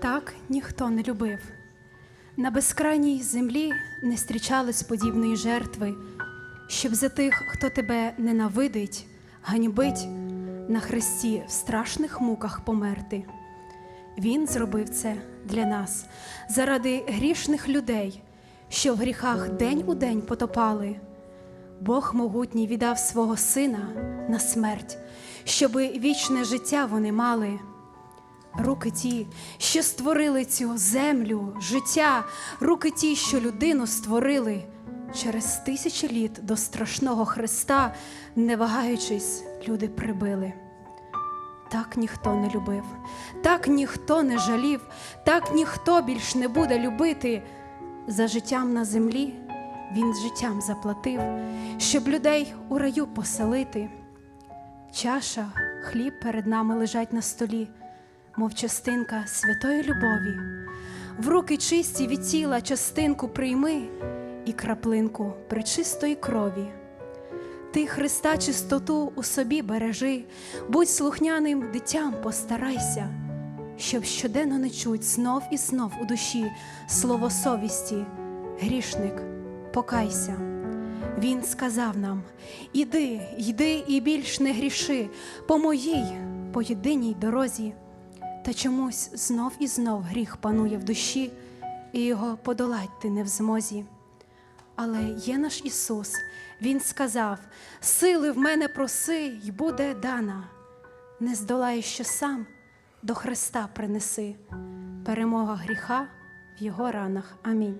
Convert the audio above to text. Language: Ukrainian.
Так ніхто не любив. На безкрайній землі не зустрічалось подібної жертви, щоб за тих, хто тебе ненавидить, ганьбить, на хресті в страшних муках померти. Він зробив це для нас заради грішних людей, що в гріхах день у день потопали. Бог могутній віддав свого сина на смерть, щоби вічне життя вони мали. Руки ті, що створили цю землю, життя, руки ті, що людину створили, через тисячі літ до страшного Христа, не вагаючись, люди прибили. Так ніхто не любив, так ніхто не жалів, так ніхто більш не буде любити. За життям на землі він життям заплатив, щоб людей у раю поселити. Чаша, хліб перед нами лежать на столі, мов частинка святої любові. В руки чисті від тіла частинку прийми і краплинку причистої крові. Ти Христа чистоту у собі бережи, будь слухняним дитям постарайся, щоб щоденно не чуть знов і знов у душі слово совісті, грішник, покайся. Він сказав нам: Іди, йди і більш не гріши по моїй, по єдиній дорозі. Та чомусь знов і знов гріх панує в душі, і його подолать ти не в змозі. Але є наш Ісус, Він сказав: сили в мене проси, й буде дана. Не здолаєш, що сам до Христа принеси. Перемога гріха в Його ранах. Амінь.